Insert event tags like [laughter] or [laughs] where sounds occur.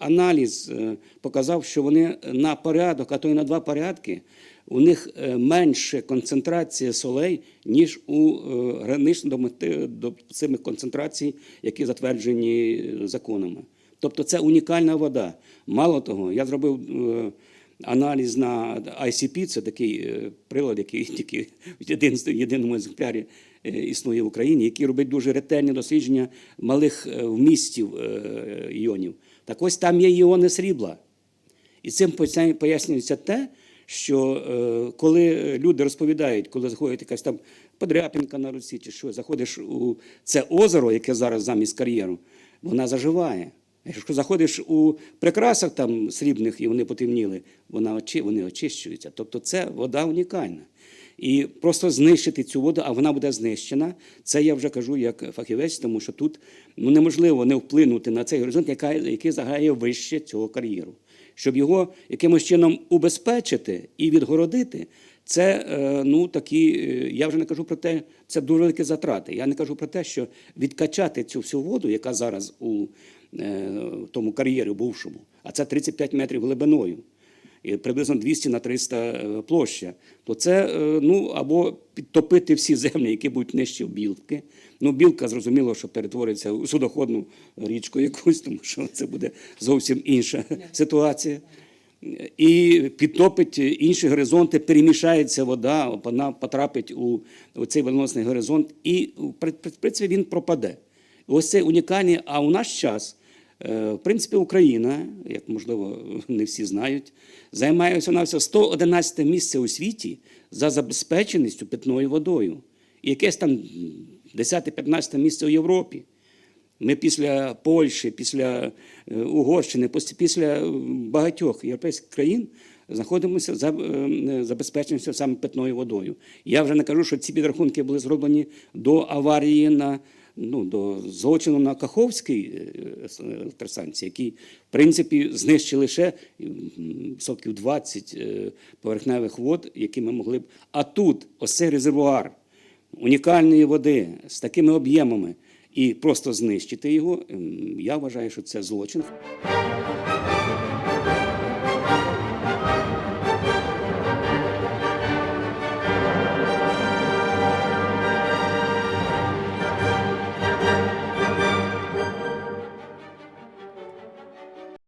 аналіз е, показав, що вони на порядок, а то й на два порядки, у них е, менше концентрація солей, ніж у граничному гранично домети- допустимих концентрацій, які затверджені е, законами. Тобто це унікальна вода. Мало того, я зробив е, аналіз на ICP, це такий е, прилад, який [laughs] тільки в єдиному екземплярі е, існує в Україні, який робить дуже ретельні дослідження малих е, вмістів іонів. Так ось там є іони срібла. І цим пояснюється те, що коли люди розповідають, коли заходить якась там подряпинка на руці, чи що, заходиш у це озеро, яке зараз замість кар'єру, вона заживає. Якщо заходиш у прикрасах там срібних і вони потемніли, вона очі, вони очищуються. Тобто це вода унікальна. І просто знищити цю воду, а вона буде знищена. Це я вже кажу як фахівець, тому що тут ну, неможливо не вплинути на цей горизонт, яка- який заграє вище цього кар'єру. Щоб його якимось чином убезпечити і відгородити, це е, ну такі. е, Я вже не кажу про те, це дуже великі затрати. Я не кажу про те, що відкачати цю всю воду, яка зараз у е, тому кар'єрі бувшому, а це 35 метрів глибиною і приблизно 200 на 300 е, площа, то це е, ну або підтопити всі землі, які будуть нижче білки. Ну, білка зрозуміло, що перетвориться у судоходну річку якусь, тому що це буде зовсім інша ситуація. І підтопить інші горизонти, перемішається вода, вона потрапить у, цей водоносний горизонт, і в принципі він пропаде. Ось це унікальний, а у наш час. Е, В принципі, Україна, як можливо не всі знають, займає всього навсього 111 місце у світі за забезпеченістю питною водою. І якесь там 10-15 місце у Європі. Ми після Польщі, після е, Угорщини, після багатьох європейських країн знаходимося за е, забезпеченістю саме питною водою. Я вже не кажу, що ці підрахунки були зроблені до аварії на ну, до злочину на Каховській е, електростанції, які, в принципі, знищили лише соків відсотків 20 е, поверхневих вод, які ми могли б. А тут ось цей резервуар унікальної води з такими об'ємами і просто знищити його, я вважаю, що це злочин.